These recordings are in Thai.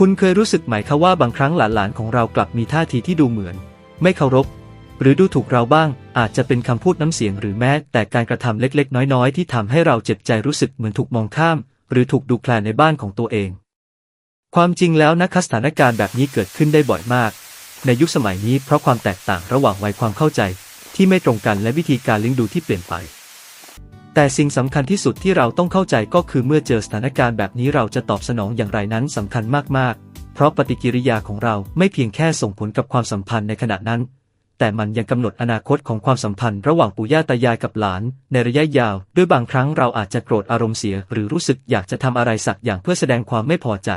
คุณเคยรู้สึกไหมคะว่าบางครั้งหลานๆของเรากลับมีท่าทีที่ดูเหมือน ไม่เคารพ หรือดูถูกเราบ้าง อาจจะเป็นคำพูดน้ำเสียงหรือแม้แต่การกระทำเล็กๆ น้อยๆ ที่ทำให้เราเจ็บใจรู้สึกเหมือนถูกมองข้าม หรือถูกดูแคลนในบ้านของตัวเอง ความจริงแล้วนะคะสถานการณ์แบบนี้เกิดขึ้นได้บ่อยมาก ในยุคสมัยนี้เพราะความแตกต่างระหว่างวัยความเข้าใจ ที่ไม่ตรงกันและวิธีการเลี้ยงดูที่เปลี่ยนไป แต่สิ่งสำคัญที่สุดที่เราต้องเข้าใจก็คือเมื่อเจอสถานการณ์แบบนี้เราจะตอบสนองอย่างไรนั้นสำคัญมากๆ เพราะปฏิกิริยาของเราไม่เพียงแค่ส่งผลกับความสัมพันธ์ในขณะนั้น แต่มันยังกำหนดอนาคตของความสัมพันธ์ ระหว่างปู่ย่าตายายกับหลาน ในระยะยาว ด้วยบางครั้งเราอาจจะโกรธอารมณ์เสีย หรือรู้สึกอยากจะทำอะไรสักอย่างเพื่อแสดงความไม่พอใจ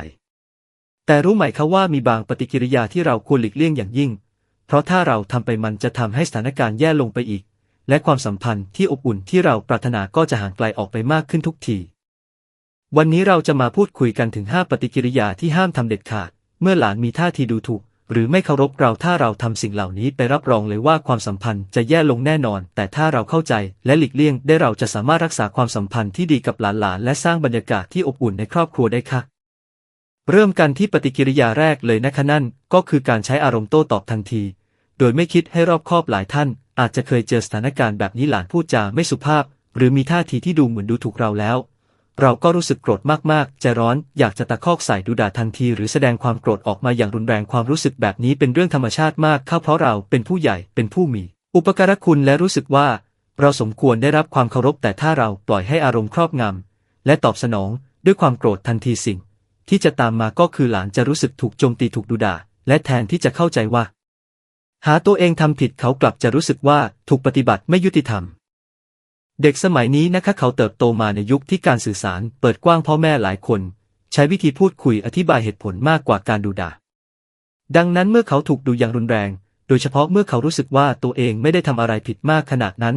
แต่รู้ไหมคะว่ามีบางปฏิกิริยาที่เราควรหลีกเลี่ยงอย่างยิ่ง เพราะถ้าเราทำไปมันจะทำให้สถานการณ์แย่ลงไปอีก และความสัมพันธ์ที่อบอุ่นที่เราปรารถนาก็จะห่างไกลออกไปมากขึ้นทุกที วันนี้เราจะมาพูดคุยกันถึง 5 ปฏิกิริยาที่ห้ามทำเด็ดขาด เมื่อหลานมีท่าทีดูถูก หรือไม่เคารพเราถ้าเราทำสิ่งเหล่านี้ไปรับรองเลยว่าความสัมพันธ์จะแย่ลงแน่นอน แต่ถ้าเราเข้าใจและหลีกเลี่ยง ได้เราจะสามารถรักษาความสัมพันธ์ที่ดีกับหลานๆและสร้างบรรยากาศที่อบอุ่นในครอบครัวได้ค่ะ เริ่มกันที่ปฏิกิริยาแรกเลยนะคะนั่นก็คือการใช้อารมณ์โต้ตอบทันที โดยไม่คิดให้รอบคอบหลายท่าน อาจจะเคยเจอสถานการณ์แบบนี้หลานพูดจาไม่สุภาพ หรือมีท่าทีที่ดูเหมือนดูถูกเราแล้ว เราก็รู้สึกโกรธมากๆ ใจร้อนอยากจะตะคอกใส่ดูด่าทันที หรือแสดงความโกรธออกมาอย่างรุนแรงความรู้สึกแบบนี้เป็นเรื่องธรรมชาติมากเข้าเพราะเราเป็นผู้ใหญ่เป็นผู้มี อุปการะคุณและรู้สึกว่า เราสมควรได้รับความเคารพแต่ถ้าเราปล่อยให้อารมณ์ครอบงำและตอบสนองด้วยความโกรธทันทีสิ่ง ที่จะตามมาก็คือหลานจะรู้สึกถูกโจมตีถูกดูด่าและแทนที่จะเข้าใจว่า หาตัวเองทำผิดเขากลับจะรู้สึกว่าถูกปฏิบัติไม่ยุติธรรม เด็กสมัยนี้นะคะเขาเติบโตมาในยุคที่การสื่อสารเปิดกว้างพ่อแม่หลายคน ใช้วิธีพูดคุยอธิบายเหตุผลมากกว่าการดูด่า ดังนั้นเมื่อเขาถูกดูอย่างรุนแรง โดยเฉพาะเมื่อเขารู้สึกว่าตัวเองไม่ได้ทำอะไรผิดมากขนาดนั้น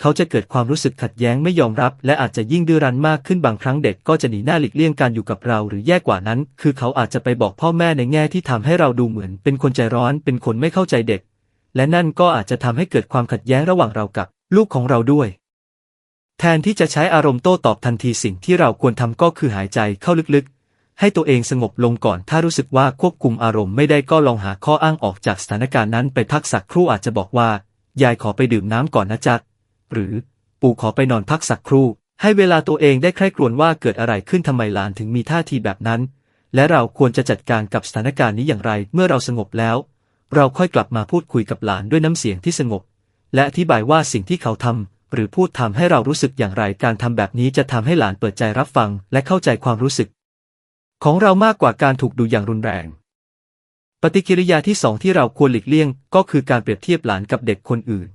เขาจะเกิดความรู้สึกขัดแย้งไม่ยอมรับ และอาจจะยิ่งดื้อรั้นมากขึ้นบางครั้งเด็กก็จะหนีหน้าหลีกเลี่ยงการอยู่กับเรา หรือแย่กว่านั้น คือเขาอาจจะไปบอกพ่อแม่ในแง่ที่ทำให้เราดูเหมือน เป็นคนใจร้อน เป็นคนไม่เข้าใจเด็ก และนั่นก็อาจจะทำให้เกิดความขัดแย้งระหว่างเรากับ ลูกของเราด้วย แทนที่จะใช้อารมณ์โต้ตอบทันทีสิ่งที่เราควรทำก็คือหายใจเข้าลึกๆ ให้ตัวเองสงบลงก่อน ถ้ารู้สึกว่าควบคุมอารมณ์ไม่ได้ก็ลองหาข้ออ้างออกจากสถานการณ์นั้น ไปพักสักครู่อาจจะบอกว่ายายขอไปดื่มน้ำก่อนนะจ๊ะ หรือ ปู่ขอไปนอนพักสักครู่ ให้เวลาตัวเองได้ใคร่ครวญว่าเกิดอะไรขึ้นทำไมหลานถึงมีท่าทีแบบนั้น และเราควรจะจัดการกับสถานการณ์นี้อย่างไร เมื่อเราสงบแล้ว เราค่อยกลับมาพูดคุยกับหลานด้วยน้ำเสียงที่สงบ และอธิบายว่าสิ่งที่เขาทำหรือพูดทำให้เรารู้สึกอย่างไร การทำแบบนี้จะทำให้หลานเปิดใจรับฟัง และเข้าใจความรู้สึก ของเรามากกว่าการถูกดูอย่างรุนแรงปฏิกิริยาที่สองที่เราควรหลีกเลี่ยง ก็คือการเปรียบเทียบหลานกับเด็กคนอื่น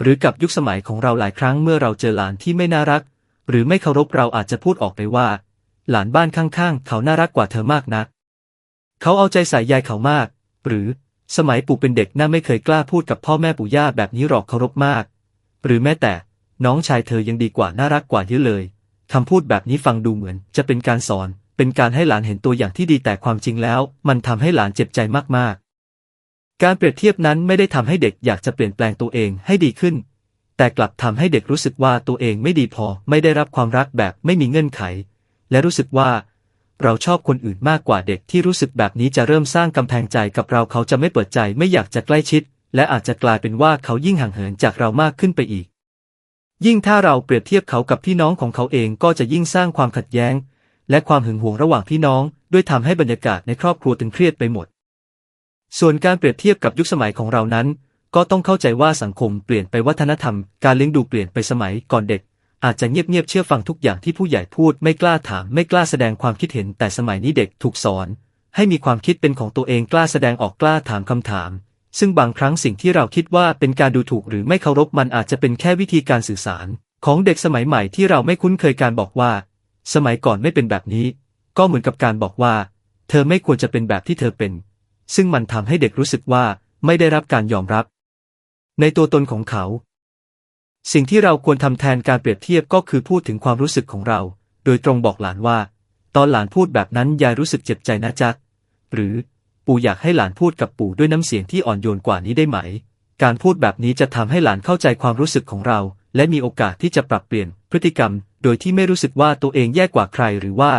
หรือกับยุคสมัยของเราหลายครั้งเมื่อเราเจอหลานที่ไม่น่ารัก หรือไม่เคารพเราอาจจะพูดออกไปว่า หลานบ้านข้างๆ เขาน่ารักกว่าเธอมากนัก เขาเอาใจใส่ยายเขามาก หรือสมัยปู่เป็นเด็กน่าไม่เคยกล้าพูดกับพ่อแม่ปู่ย่าแบบนี้หรอกเคารพมาก หรือแม้แต่น้องชายเธอยังดีกว่าน่ารักกว่าเยอะเลยคำพูดแบบนี้ฟังดูเหมือนจะเป็นการสอน เป็นการให้หลานเห็นตัวอย่างที่ดีแต่ความจริงแล้ว มันทำให้หลานเจ็บใจมากๆ การเปรียบเทียบนั้นไม่ได้ทำให้เด็กอยากจะเปลี่ยนแปลงตัวเองให้ดีขึ้น แต่กลับทำให้เด็กรู้สึกว่าตัวเองไม่ดีพอไม่ได้รับความรักแบบไม่มีเงื่อนไข และรู้สึกว่า เราชอบคนอื่นมากกว่าเด็กที่รู้สึกแบบนี้จะเริ่มสร้างกำแพงใจกับเราเขาจะไม่เปิดใจไม่อยากจะใกล้ชิด และอาจจะกลายเป็นว่าเขายิ่งห่างเหินจากเรามากขึ้นไปอีก ยิ่งถ้าเราเปรียบเทียบเขากับพี่น้องของเขาเองก็จะยิ่งสร้างความขัดแย้ง และความหึงหวงระหว่างพี่น้อง ด้วยทำให้บรรยากาศในครอบครัวตึงเครียดไปหมด ส่วนการเปรียบเทียบกับยุคสมัยของเรานั้น ก็ต้องเข้าใจว่าสังคมเปลี่ยนไปวัฒนธรรม การเลี้ยงดูเปลี่ยนไปสมัยก่อนเด็ก อาจจะเงียบๆเชื่อฟังทุกอย่างที่ผู้ใหญ่พูดไม่กล้าถามไม่กล้าแสดงความคิดเห็นแต่สมัยนี้เด็กถูกสอน ให้มีความคิดเป็นของตัวเองกล้าแสดงออกกล้าถามคำถาม ซึ่งบางครั้งสิ่งที่เราคิดว่าเป็นการดูถูกหรือไม่เคารพมันอาจจะเป็นแค่วิธีการสื่อสาร ของเด็กสมัยใหม่ที่เราไม่คุ้นเคยการบอกว่า สมัยก่อนไม่เป็นแบบนี้ ก็เหมือนกับการบอกว่า เธอไม่ควรจะเป็นแบบที่เธอเป็น ซึ่งมันทำให้เด็กรู้สึกว่าไม่ได้รับการยอมรับ ในตัวตนของเขา สิ่งที่เราควรทำแทนการเปรียบเทียบก็คือพูดถึงความรู้สึกของเรา โดยตรงบอกหลานว่า ตอนหลานพูดแบบนั้นยายรู้สึกเจ็บใจนะจ๊ะหรือปู่อยากให้หลานพูดกับปู่ด้วยน้ำเสียงที่อ่อนโยนกว่านี้ได้ไหม การพูดแบบนี้จะทำให้หลานเข้าใจความรู้สึกของเรา และมีโอกาสที่จะปรับเปลี่ยนพฤติกรรม โดยที่ไม่รู้สึกว่าตัวเองแย่กว่าใครหรือว่า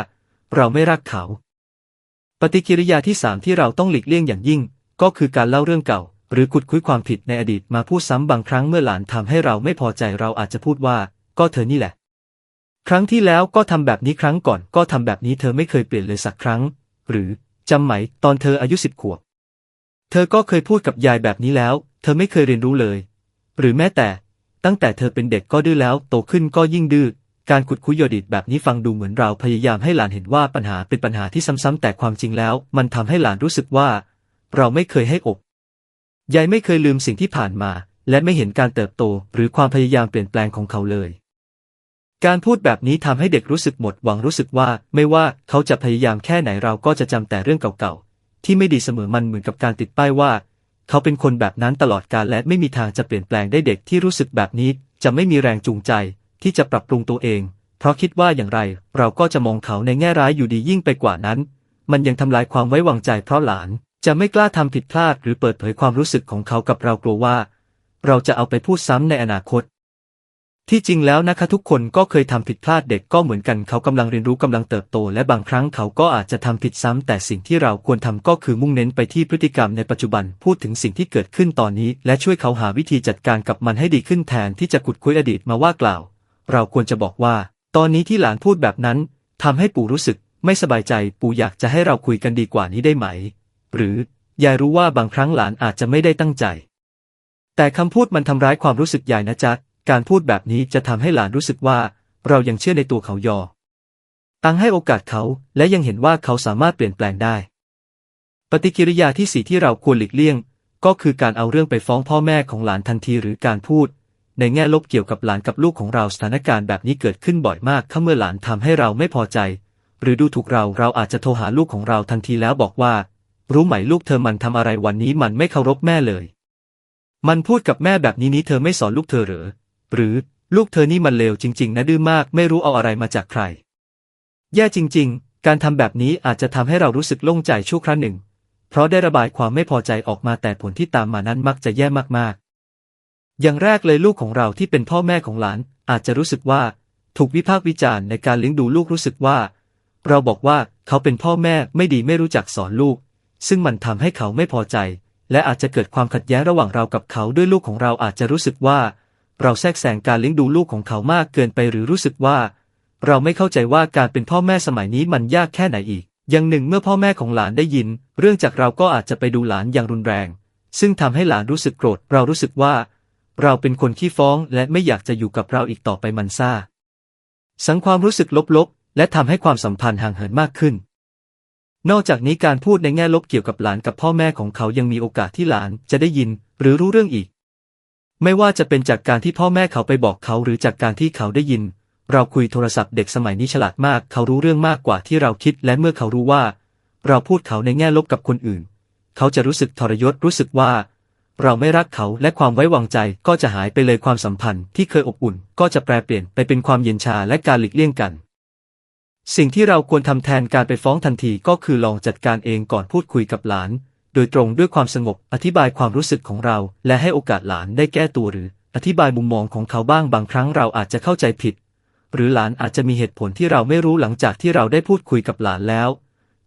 เราไม่รักเขา ฏิกิริยาที่สามที่เราต้องหลีกเลี่ยงอย่างยิ่ง ก็คือการเล่าเรื่องเก่า หรือขุดคุยความผิดในอดีตมาพูดซ้ำบางครั้งเมื่อหลานทำให้เราไม่พอใจเราอาจจะพูดว่า ก็เธอนี่แหละ ครั้งที่แล้วก็ทำแบบนี้ครั้งก่อน ก็ทำแบบนี้เธอไม่เคยเปลี่ยนเลยสักครั้ง หรือจำไหมตอนเธออายุสิบขวบ เธอก็เคยพูดกับยายแบบนี้แล้ว เธอไม่เคยเรียนรู้เลย หรือแม้แต่ ตั้งแต่เธอเป็นเด็กก็ดื้อแล้ว โตขึ้นก็ยิ่งดื้อ การขุดคุยโยดิตแบบนี้ฟังดูเหมือนเราพยายามให้หลานเห็นว่าปัญหาเป็นปัญหาที่ซ้ำๆแต่ความจริงแล้ว มันทำให้หลานรู้สึกว่า เราไม่เคยให้อกยายไม่เคยลืมสิ่งที่ผ่านมา และไม่เห็นการเติบโต หรือความพยายามเปลี่ยนแปลงของเขาเลย การพูดแบบนี้ทำให้เด็กรู้สึกหมดหวังรู้สึกว่า ไม่ว่าเขาจะพยายามแค่ไหนเราก็จะจำแต่เรื่องเก่าๆที่ไม่ดีเสมอมันเหมือนกับการติดป้ายว่า เขาเป็นคนแบบนั้นตลอดกาลและไม่มีทางจะเปลี่ยนแปลงได้เด็กที่รู้สึกแบบนี้ จะไม่มีแรงจูงใจ ที่จะปรับปรุงตัวเอง เพราะคิดว่าอย่างไร เราก็จะมองเขาในแง่ร้ายอยู่ดียิ่งไปกว่านั้น มันยังทำลายความไว้วางใจเพราะหลานจะไม่กล้าทำผิดพลาดหรือเปิดเผยความรู้สึกของเขากับเรากลัวว่า เราจะเอาไปพูดซ้ำในอนาคต ที่จริงแล้วนะคะทุกคนก็เคยทำผิดพลาดเด็กก็เหมือนกันเขากำลังเรียนรู้กำลังเติบโต และบางครั้งเขาก็อาจจะทำผิดซ้ำแต่สิ่งที่เราควรทำก็คือมุ่งเน้นไปที่พฤติกรรมในปัจจุบันพูดถึงสิ่งที่เกิดขึ้นตอนนี้ และช่วยเขาหาวิธีจัดการกับมันให้ดีขึ้นแทนที่จะขุดคุยอดีตมาว่ากล่าว เราควรจะบอกว่า ตอนนี้ที่หลานพูดแบบนั้นทำให้ปู่รู้สึกไม่สบายใจ ปู่อยากจะให้เราคุยกันดีกว่านี้ได้ไหม หรือยายรู้ว่าบางครั้งหลานอาจจะไม่ได้ตั้งใจ แต่คำพูดมันทำร้ายความรู้สึกยายนะจ๊ะ การพูดแบบนี้จะทำให้หลานรู้สึกว่า เรายังเชื่อในตัวเขายอ ตั้งให้โอกาสเขาและยังเห็นว่าเขาสามารถเปลี่ยนแปลงได้ ปฏิกิริยาที่สี่ที่เราควรหลีกเลี่ยง ก็คือการเอาเรื่องไปฟ้องพ่อแม่ของหลานทันทีหรือการพูด ในแง่ลบเกี่ยวกับหลานกับลูกของเราสถานการณ์แบบนี้เกิดขึ้นบ่อยมากถ้าเมื่อหลานทำให้เราไม่พอใจ หรือดูถูกเราเราอาจจะโทรหาลูกของเราทันทีแล้วบอกว่า รู้ไหมลูกเธอมันทำอะไรวันนี้มันไม่เคารพแม่เลย มันพูดกับแม่แบบนี้นี้เธอไม่สอนลูกเธอหรือหรือลูกเธอนี่มันเลวจริง ๆ นะดื้อมากไม่รู้เอาอะไรมาจากใคร แย่จริง ๆ การทำแบบนี้อาจจะทำให้เรารู้สึกโล่งใจชั่วครั้งหนึ่ง เพราะได้ระบายความไม่พอใจออกมาแต่ผลที่ตามมานั้นมักจะแย่มากๆ อย่างแรกเลยลูกของเราที่เป็นพ่อแม่ของหลาน อาจจะรู้สึกว่า ถูกวิพากษ์วิจารณ์ในการเลี้ยงดูลูกรู้สึกว่า เราบอกว่าเขาเป็นพ่อแม่ไม่ดีไม่รู้จักสอนลูก ซึ่งมันทำให้เขาไม่พอใจ และอาจจะเกิดความขัดแย้งระหว่างเรากับเขาด้วยลูกของเราอาจจะรู้สึกว่า เราแทรกแซงการเลี้ยงดูลูกของเขามากเกินไปหรือรู้สึกว่า เราไม่เข้าใจว่าการเป็นพ่อแม่สมัยนี้มันยากแค่ไหนอีก อย่างหนึ่งเมื่อพ่อแม่ของหลานได้ยิน เรื่องจากเราก็อาจจะไปดูหลานอย่างรุนแรง ซึ่งทำให้หลานรู้สึกโกรธเรารู้สึกว่า เราเป็นคนขี้ฟ้องและไม่อยากจะอยู่กับเราอีกต่อไปมันซ่า สังความรู้สึกลบๆ และทำให้ความสัมพันธ์ห่างเหินมากขึ้น นอกจากนี้การพูดในแง่ลบเกี่ยวกับหลานกับพ่อแม่ของเขายังมีโอกาสที่หลานจะได้ยิน หรือรู้เรื่องอีก ไม่ว่าจะเป็นจากการที่พ่อแม่เขาไปบอกเขาหรือจากการที่เขาได้ยิน เราคุยโทรศัพท์เด็กสมัยนี้ฉลาดมาก เขารู้เรื่องมากกว่าที่เราคิด และเมื่อเขารู้ว่า เราพูดเขาในแง่ลบกับคนอื่น เขาจะรู้สึกทรยศรู้สึกว่า เราไม่รักเขาและความไว้วางใจก็จะหายไปเลยความสัมพันธ์ที่เคยอบอุ่น ก็จะแปรเปลี่ยนไปเป็นความเย็นชาและการหลีกเลี่ยงกัน สิ่งที่เราควรทำแทนการไปฟ้องทันทีก็คือลองจัดการเองก่อนพูดคุยกับหลาน โดยตรงด้วยความสงบอธิบายความรู้สึกของเรา และให้โอกาสหลานได้แก้ตัวหรือ อธิบายมุมมองของเขาบ้างบางครั้งเราอาจจะเข้าใจผิด หรือหลานอาจจะมีเหตุผลที่เราไม่รู้หลังจากที่เราได้พูดคุยกับหลานแล้ว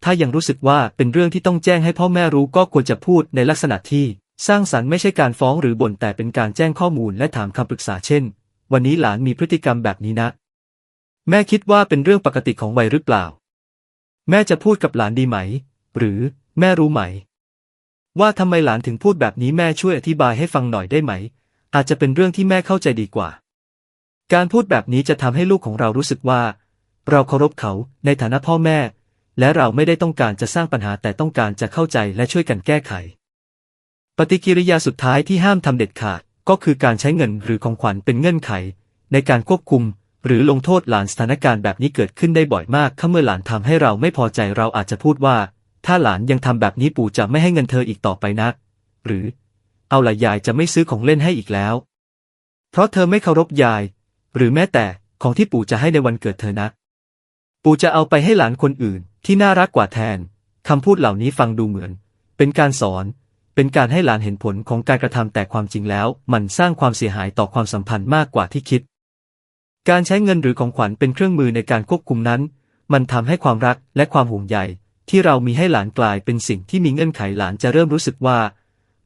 ถ้ายังรู้สึกว่าเป็นเรื่องที่ต้องแจ้งให้พ่อแม่รู้ก็ควรจะพูดในลักษณะที่ สร้างสรรค์ไม่ใช่การฟ้องหรือบ่นแต่เป็นการแจ้งข้อมูลและถามคำปรึกษาเช่น วันนี้หลานมีพฤติกรรมแบบนี้นะ แม่คิดว่าเป็นเรื่องปกติของวัยหรือเปล่า แม่จะพูดกับหลานดีไหม หรือแม่รู้ไหม ว่าทำไมหลานถึงพูดแบบนี้แม่ช่วยอธิบายให้ฟังหน่อยได้ไหม อาจจะเป็นเรื่องที่แม่เข้าใจดีกว่า การพูดแบบนี้จะทำให้ลูกของเรารู้สึกว่า เราเคารพเขาในฐานะพ่อแม่ และเราไม่ได้ต้องการจะสร้างปัญหาแต่ต้องการจะเข้าใจและช่วยกันแก้ไข ปฏิกิริยาสุดท้ายที่ห้ามทำเด็ดขาด ก็คือการใช้เงินหรือของขวัญเป็นเงื่อนไข ในการควบคุม หรือลงโทษหลานสถานการณ์แบบนี้เกิดขึ้นได้บ่อยมากถ้าเมื่อหลานทำให้เราไม่พอใจเราอาจจะพูดว่า ถ้าหลานยังทำแบบนี้ปู่จะไม่ให้เงินเธออีกต่อไปนะหรือ เอาละยายจะไม่ซื้อของเล่นให้อีกแล้ว เพราะเธอไม่เคารพยาย หรือแม้แต่ของที่ปู่จะให้ในวันเกิดเธอนะ ปู่จะเอาไปให้หลานคนอื่นที่น่ารักกว่าแทนคำพูดเหล่านี้ฟังดูเหมือน เป็นการสอน เป็นการให้หลานเห็นผลของการกระทำแต่ความจริงแล้ว มันสร้างความเสียหายต่อความสัมพันธ์มากกว่าที่คิด การใช้เงินหรือของขวัญเป็นเครื่องมือในการควบคุมนั้น มันทำให้ความรักและความห่วงใยที่เรามีให้หลานกลายเป็นสิ่งที่มีเงื่อนไขหลานจะเริ่มรู้สึกว่า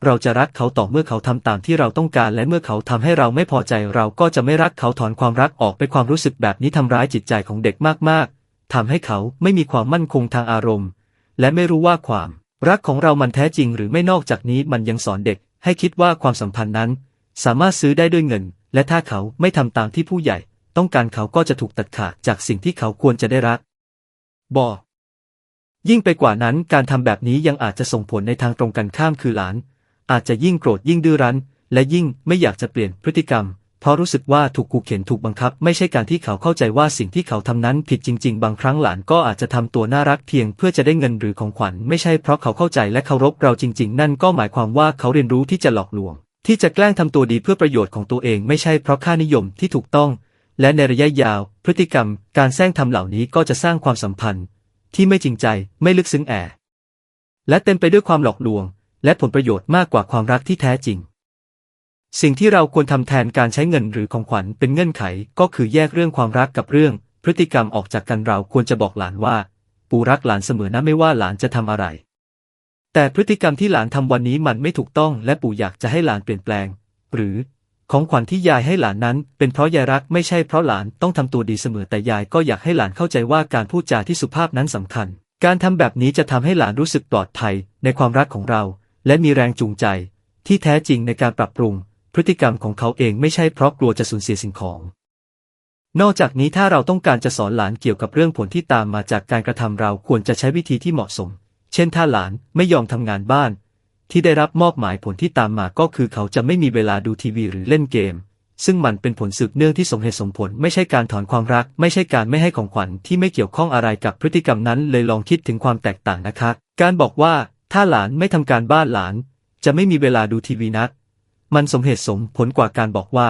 เราจะรักเขาต่อเมื่อเขาทำตามที่เราต้องการ และเมื่อเขาทำให้เราไม่พอใจ เราก็จะไม่รักเขาถอนความรักออกไปความรู้สึกแบบนี้ทำร้ายจิตใจของเด็กมากๆทำให้เขาไม่มีความมั่นคงทางอารมณ์ และไม่รู้ว่าความ รักของเรามันแท้จริงหรือไม่นอกจากนี้มันยังสอนเด็ก ให้คิดว่าความสัมพันธ์นั้น สามารถซื้อได้ด้วยเงิน และถ้าเขาไม่ทำตามที่ผู้ใหญ่ ต้องการเขาก็จะถูกตัดขาดจากสิ่งที่เขาควรจะได้รับบอยิ่งไปกว่านั้นการทำแบบนี้ยังอาจจะส่งผลในทางตรงกันข้ามคือหลาน อาจจะยิ่งโกรธยิ่งดื้อรั้น และยิ่งไม่อยากจะเปลี่ยนพฤติกรรม เพราะรู้สึกว่าถูกขู่เข็นถูกบังคับ ไม่ใช่การที่เขาเข้าใจว่าสิ่งที่เขาทำนั้นผิดจริง ๆ บางครั้งหลานก็อาจจะทำตัวน่ารักเพียงเพื่อจะได้เงินหรือของขวัญไม่ใช่เพราะเขาเข้าใจและเคารพเราจริง ๆ นั่นก็หมายความว่าเขาเรียนรู้ที่จะหลอกลวง ที่จะแกล้งทำตัวดีเพื่อประโยชน์ของตัวเองไม่ใช่เพราะค่านิยมที่ถูกต้อง และในระยะยาว พฤติกรรม การแซงทำเหล่านี้ก็จะสร้างความสัมพันธ์ ที่ไม่จริงใจไม่ลึกซึ้งแอและเต็มไปด้วยความหลอกลวง และผลประโยชน์มากกว่าความรักที่แท้จริง สิ่งที่เราควรทำแทนการใช้เงินหรือของขวัญเป็นเงื่อนไข ก็คือแยกเรื่องความรักกับเรื่อง พฤติกรรมออกจากกันเราควรจะบอกหลานว่า ปู่รักหลานเสมอนะไม่ว่าหลานจะทำอะไร แต่พฤติกรรมที่หลานทำวันนี้มันไม่ถูกต้องและปู่อยากจะให้หลานเปลี่ยนแปลง หรือ ของขวัญที่ยายให้หลานนั้น เป็นเพราะยายรักไม่ใช่เพราะหลานต้องทำตัวดีเสมอแต่ยายก็อยากให้หลานเข้าใจว่าการพูดจาที่สุภาพนั้นสำคัญ การทำแบบนี้จะทำให้หลานรู้สึกปลอดภัยในความรักของเรา และมีแรงจูงใจ ที่แท้จริงในการปรับปรุง พฤติกรรมของเขาเองไม่ใช่เพราะกลัวจะสูญเสียสิ่งของ นอกจากนี้ถ้าเราต้องการจะสอนหลานเกี่ยวกับเรื่องผลที่ตามมาจากการกระทำเราควรจะใช้วิธีที่เหมาะสม เช่นถ้าหลานไม่ยอมทำงานบ้าน ที่ได้รับมอบหมายผลที่ตามมาก็คือเขาจะไม่มีเวลาดูทีวีหรือเล่นเกม ซึ่งมันเป็นผลสืบเนื่องที่สมเหตุสมผล ไม่ใช่การถอนความรัก ไม่ใช่การไม่ให้ของขวัญที่ไม่เกี่ยวข้องอะไรกับพฤติกรรมนั้น เลยลองคิดถึงความแตกต่างนะคะ การบอกว่าถ้าหลานไม่ทำการบ้านหลาน จะไม่มีเวลาดูทีวีนัก มันสมเหตุสมผลกว่าการบอกว่า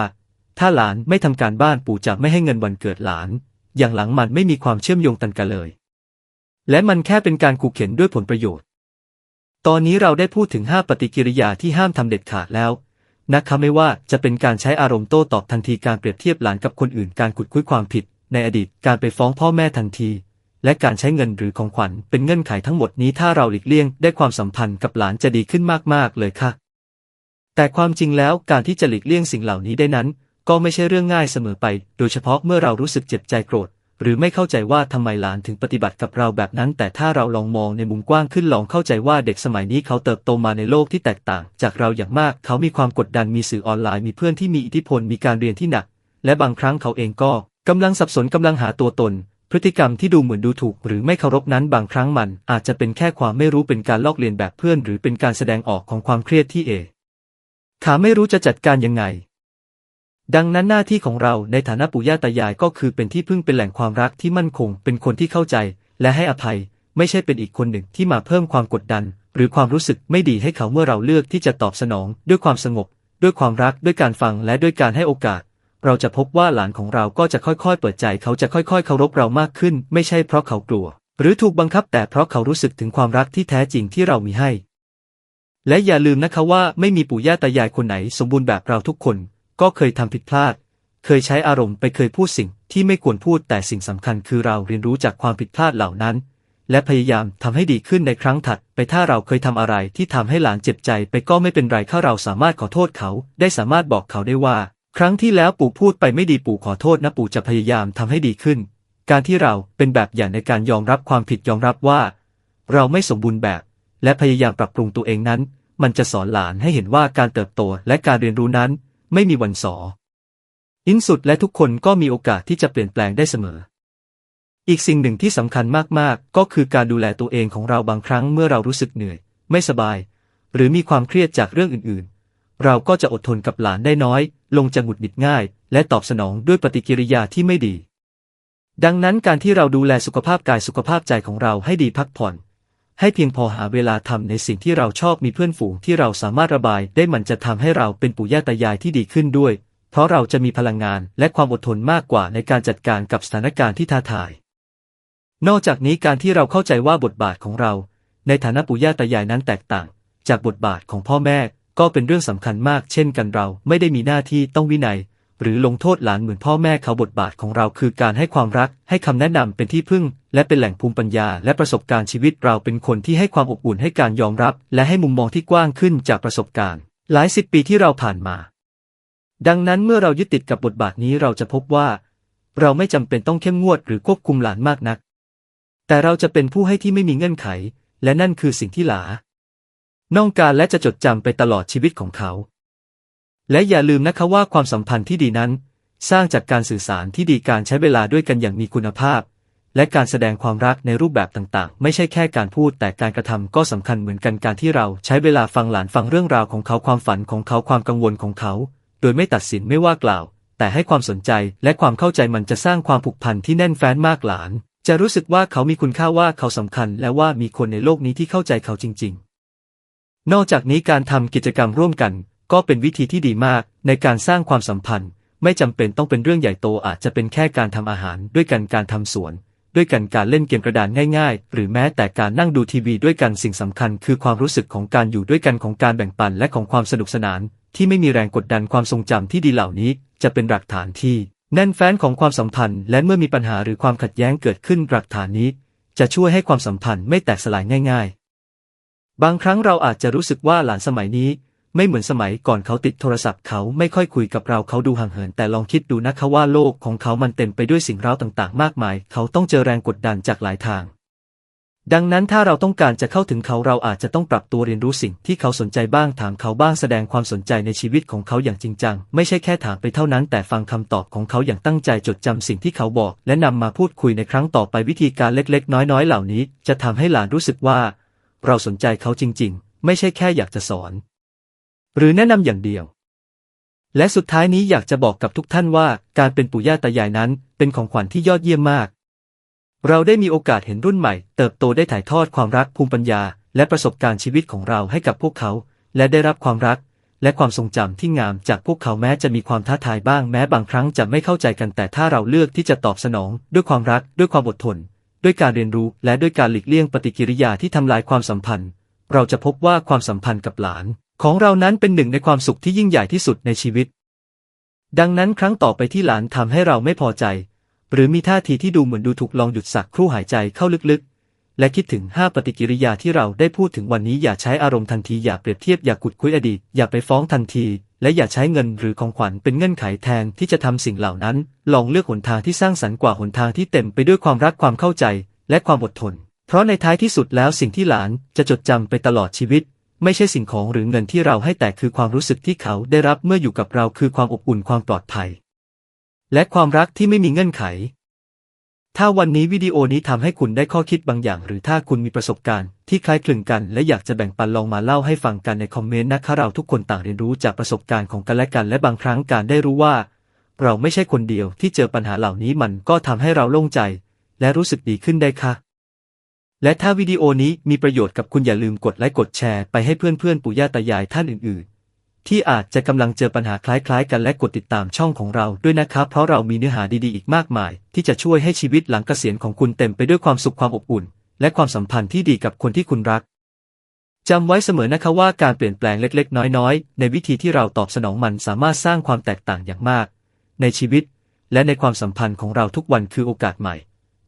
ถ้าหลานไม่ทำการบ้านปู่จะไม่ให้เงินวันเกิดหลาน อย่างหลังมันไม่มีความเชื่อมโยงกันกันเลย และมันแค่เป็นการขู่เข็นด้วยผลประโยชน์ ตอนนี้เราได้พูดถึง 5 ปฏิกิริยาที่ห้ามทำเด็ดขาดแล้วนะคะไม่ว่าจะเป็นการใช้อารมณ์โต้ตอบทันทีการเปรียบเทียบหลานกับคนอื่นการขุดคุยความผิด ในอดีตการไปฟ้องพ่อแม่ทันที และการใช้เงินหรือของขวัญเป็นเงื่อนไขทั้งหมดนี้ถ้าเราหลีกเลี่ยงได้ความสัมพันธ์กับหลานจะดีขึ้นมากๆเลยค่ะ แต่ความจริงแล้วการที่จะหลีกเลี่ยงสิ่งเหล่านี้ได้นั้น ก็ไม่ใช่เรื่องง่ายเสมอไป โดยเฉพาะเมื่อเรารู้สึกเจ็บใจโกรธ หรือไม่เข้าใจว่าทำไมหลานถึงปฏิบัติกับเราแบบนั้น แต่ถ้าเราลองมองในมุมกว้างขึ้นลองเข้าใจว่าเด็กสมัยนี้เขาเติบโตมาในโลกที่แตกต่าง จากเราอย่างมาก เขามีความกดดันมีสื่อออนไลน์มีเพื่อนที่มีอิทธิพลมีการเรียนที่หนัก และบางครั้งเขาเองก็กำลังสับสนกำลังหาตัวตนพฤติกรรมที่ดูเหมือนดูถูกหรือไม่เคารพนั้นบางครั้งมัน อาจจะเป็นแค่ความไม่รู้เป็นการลอกเลียนแบบเพื่อน หรือเป็นการแสดงออกของความเครียดที่เอ ขาไม่รู้จะจัดการยังไง ดังนั้นหน้าที่ของเราในฐานะปู่ย่าตายายก็คือเป็นที่พึ่งเป็นแหล่งความรักที่มั่นคง เป็นคนที่เข้าใจ และให้อภัย ไม่ใช่เป็นอีกคนหนึ่งที่มาเพิ่มความกดดัน หรือความรู้สึกไม่ดีให้เขาเมื่อเราเลือกที่จะตอบสนอง ด้วยความสงบ ด้วยความรักด้วยการฟังและด้วยการให้โอกาส เราจะพบว่าหลานของเราก็จะค่อยๆ เปิดใจเขาจะค่อยๆเคารพเรามากขึ้น ไม่ใช่เพราะเขากลัว หรือถูกบังคับแต่เพราะเขารู้สึกถึงความรักที่แท้จริงที่เรามีให้ และอย่าลืมนะคะว่าไม่มีปู่ย่าตายายคนไหนสมบูรณ์แบบเราทุกคน ก็เคยทำผิดพลาด เคยใช้อารมณ์ไปเคยพูดสิ่งที่ไม่ควรพูดแต่สิ่งสำคัญคือเราเรียนรู้จากความผิดพลาดเหล่านั้น และพยายามทำให้ดีขึ้นในครั้งถัด ไปถ้าเราเคยทำอะไรที่ทำให้หลานเจ็บใจไปก็ไม่เป็นไรถ้าเราสามารถขอโทษเขา ได้สามารถบอกเขาได้ว่า ครั้งที่แล้วปู่พูดไปไม่ดีปู่ขอโทษนะปู่จะพยายามทำให้ดีขึ้น การที่เราเป็นแบบอย่างในการยอมรับความผิดยอมรับว่า เราไม่สมบูรณ์แบบ และพยายามปรับปรุงตัวเองนั้น มันจะสอนหลานให้เห็นว่าการเติบโตและการเรียนรู้นั้น ไม่มีวันสออินสุดและทุกคนก็มีโอกาสที่จะเปลี่ยนแปลงได้เสมอ อีกสิ่งหนึ่งที่สำคัญมากๆ ก็คือการดูแลตัวเองของเราบางครั้งเมื่อเรารู้สึกเหนื่อย ไม่สบาย หรือมีความเครียดจากเรื่องอื่นๆ เราก็จะอดทนกับหลานได้น้อย ลงจะหงุดหงิดง่าย และตอบสนองด้วยปฏิกิริยาที่ไม่ดี ดังนั้นการที่เราดูแลสุขภาพกายสุขภาพใจของเราให้ดีพักผ่อน ให้เพียงพอหาเวลาทำในสิ่งที่เราชอบมีเพื่อนฝูงที่เราสามารถระบายได้มันจะทำให้เราเป็นปู่ย่าตายายที่ดีขึ้นด้วย เพราะเราจะมีพลังงานและความอดทนมากกว่าในการจัดการกับสถานการณ์ที่ท้าทาย นอกจากนี้การที่เราเข้าใจว่าบทบาทของเรา ในฐานะปู่ย่าตายายนั้นแตกต่าง จากบทบาทของพ่อแม่ก็เป็นเรื่องสำคัญมาก เช่นกันเราไม่ได้มีหน้าที่ต้องวินัย หรือลงโทษหลานเหมือนพ่อแม่เขาบทบาทของเราคือการให้ความรักให้คำแนะนำเป็นที่พึ่ง และเป็นแหล่งภูมิปัญญาและประสบการณ์ชีวิตเราเป็นคนที่ให้ความอบอุ่นให้การยอมรับ และให้มุมมองที่กว้างขึ้นจากประสบการณ์ หลายสิบปีที่เราผ่านมา ดังนั้นเมื่อเรายึดติดกับบทบาทนี้เราจะพบว่า เราไม่จำเป็นต้องเข้มงวดหรือควบคุมหลานมากนัก แต่เราจะเป็นผู้ให้ที่ไม่มีเงื่อนไข และนั่นคือสิ่งที่หลาน้องการและจะจดจำไปตลอดชีวิตของเขา และอย่าลืมนะคะว่าความสัมพันธ์ที่ดีนั้น สร้างจากการสื่อสารที่ดีการใช้เวลาด้วยกันอย่างมีคุณภาพ และการแสดงความรักในรูปแบบต่างๆ ไม่ใช่แค่การพูดแต่การกระทำก็สำคัญเหมือนกันการที่เราใช้เวลาฟังหลานฟังเรื่องราวของเขาความฝันของเขาความกังวลของเขา โดยไม่ตัดสินไม่ว่ากล่าว แต่ให้ความสนใจและความเข้าใจมันจะสร้างความผูกพันที่แน่นแฟ้นมากหลาน จะรู้สึกว่าเขามีคุณค่าว่าเขาสำคัญ และว่ามีคนในโลกนี้ที่เข้าใจเขาจริง ๆ นอกจากนี้การทำกิจกรรมร่วมกัน ก็เป็นวิธีที่ดีมากในการสร้างความสัมพันธ์ ไม่จำเป็นต้องเป็นเรื่องใหญ่โตอาจจะเป็นแค่การทำอาหารด้วยกันการทำสวน ด้วยกันการเล่นเกมกระดานง่ายๆ หรือแม้แต่การนั่งดูทีวีด้วยกันสิ่งสำคัญ คือความรู้สึกของการอยู่ด้วยกันของการแบ่งปันและของความสนุกสนาน ที่ไม่มีแรงกดดันความทรงจำที่ดีเหล่านี้ จะเป็นหลักฐานที่แน่นแฟ้นของความสัมพันธ์ และเมื่อมีปัญหาหรือความขัดแย้งเกิดขึ้นหลักฐานนี้ จะช่วยให้ความสัมพันธ์ไม่แตกสลายง่าย ๆ บางครั้งเราอาจจะรู้สึกว่าหลานสมัยนี้ ไม่เหมือนสมัยก่อนเขาติดโทรศัพท์เขาไม่ค่อยคุยกับเราเขาดูห่างเหินแต่ลองคิดดูนะคะว่าโลกของเขามันเต็มไปด้วยสิ่งเร้าต่างๆ มากมาย เขาต้องเจอแรงกดดันจากหลายทาง ดังนั้นถ้าเราต้องการจะเข้าถึงเขาเราอาจจะต้องปรับตัวเรียนรู้สิ่งที่เขาสนใจบ้างถามเขาบ้างแสดงความสนใจในชีวิตของเขาอย่างจริงจัง ไม่ใช่แค่ถามไปเท่านั้น แต่ฟังคำตอบของเขาอย่างตั้งใจจดจำสิ่งที่เขาบอก และนำมาพูดคุยในครั้งต่อไปวิธีการเล็กๆ น้อยๆ เหล่านี้ จะทำให้หลานรู้สึกว่า เราสนใจเขาจริง ๆ ไม่ใช่แค่อยากจะสอน หรือแนะนำอย่างเดียว และสุดท้ายนี้อยากจะบอกกับทุกท่านว่าการเป็นปู่ย่าตายายนั้น เป็นของขวัญที่ยอดเยี่ยมมาก เราได้มีโอกาสเห็นรุ่นใหม่ เติบโตได้ถ่ายทอดความรักภูมิปัญญา และประสบการณ์ชีวิตของเราให้กับพวกเขา และได้รับความรัก และความทรงจำที่งามจากพวกเขาแม้จะมีความท้าทายบ้างแม้บางครั้งจะไม่เข้าใจกันแต่ถ้าเราเลือกที่จะตอบสนอง ด้วยความรัก ด้วยความอดทน ด้วยการเรียนรู้ และด้วยการหลีกเลี่ยงปฏิกิริยาที่ทำลายความสัมพันธ์ เราจะพบว่าความสัมพันธ์กับหลาน ของเรานั้นเป็นหนึ่งในความสุขที่ยิ่งใหญ่ที่สุดในชีวิต ดังนั้นครั้งต่อไปที่หลานทำให้เราไม่พอใจ หรือมีท่าทีที่ดูเหมือนดูถูกลองหยุดสักครู่หายใจเข้าลึกๆ และคิดถึง 5 ปฏิกิริยาที่เราได้พูดถึงวันนี้อย่าใช้อารมณ์ทันทีอย่าเปรียบเทียบอย่าขุดคุยอดีต อย่าไปฟ้องทันที และอย่าใช้เงินหรือของขวัญเป็นเงื่อนไขแทนที่จะทำสิ่งเหล่านั้น ลองเลือกหนทางที่สร้างสรรค์กว่าหนทางที่เต็มไปด้วยความรักความเข้าใจ และความอดทน เพราะในท้ายที่สุดแล้วสิ่งที่หลานจะจดจำไปตลอดชีวิต ไม่ใช่สิ่งของหรือเงินที่เราให้แต่คือความรู้สึกที่เขาได้รับเมื่ออยู่กับเราคือความอบอุ่นความปลอดภัย และความรักที่ไม่มีเงื่อนไข ถ้าวันนี้วิดีโอนี้ทำให้คุณได้ข้อคิดบางอย่าง หรือถ้าคุณมีประสบการณ์ที่คล้ายคลึงกัน และอยากจะแบ่งปันลองมาเล่าให้ฟังกันในคอมเมนต์นะคะเราทุกคนต่างเรียนรู้จากประสบการณ์ของกันและกันและบางครั้งการได้รู้ว่า เราไม่ใช่คนเดียวที่เจอปัญหาเหล่านี้มันก็ทำให้เราโล่งใจ และรู้สึกดีขึ้นได้ค่ะ และถ้าวิดีโอนี้มีประโยชน์กับคุณอย่าลืมกดไลค์กดแชร์ไปให้เพื่อนๆปู่ย่าตายายท่านอื่น ๆ ที่อาจจะกำลังเจอปัญหาคล้ายๆ กันและกดติดตามช่องของเราด้วยนะครับ เพราะเรามีเนื้อหาดีๆอีกมากมาย ที่จะช่วยให้ชีวิตหลังเกษียณของคุณเต็มไปด้วยความสุขความอบอุ่น และความสัมพันธ์ที่ดีกับคนที่คุณรักจำไว้เสมอนะคะว่าการเปลี่ยนแปลงเล็ก ๆ น้อย ๆ ในวิธีที่เราตอบสนองมันสามารถสร้างความแตกต่างอย่างมาก ในชีวิต และในความสัมพันธ์ของเราทุกวันคือโอกาสใหม่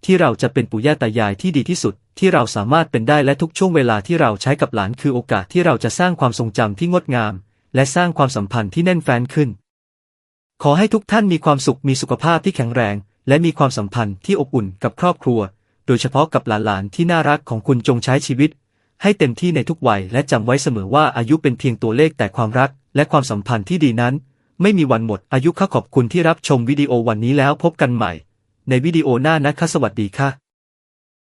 ที่เราจะเป็นปู่ย่าตายายที่ดีที่สุด ที่เราสามารถเป็นได้และทุกช่วงเวลาที่เราใช้กับหลานคือโอกาสที่เราจะสร้างความทรงจำที่งดงาม และสร้างความสัมพันธ์ที่แน่นแฟ้นขึ้น ขอให้ทุกท่านมีความสุขมีสุขภาพที่แข็งแรง และมีความสัมพันธ์ที่อบอุ่นกับครอบครัว โดยเฉพาะกับหลานๆที่น่ารักของคุณจงใช้ชีวิต ให้เต็มที่ในทุกวัยและจำไว้เสมอว่าอายุเป็นเพียงตัวเลขแต่ความรัก และความสัมพันธ์ที่ดีนั้น ไม่มีวันหมดอายุค่ะขอบคุณที่รับชมวิดีโอวันนี้แล้วพบกันใหม่ ในวิดีโอหน้านะคะสวัสดีค่ะ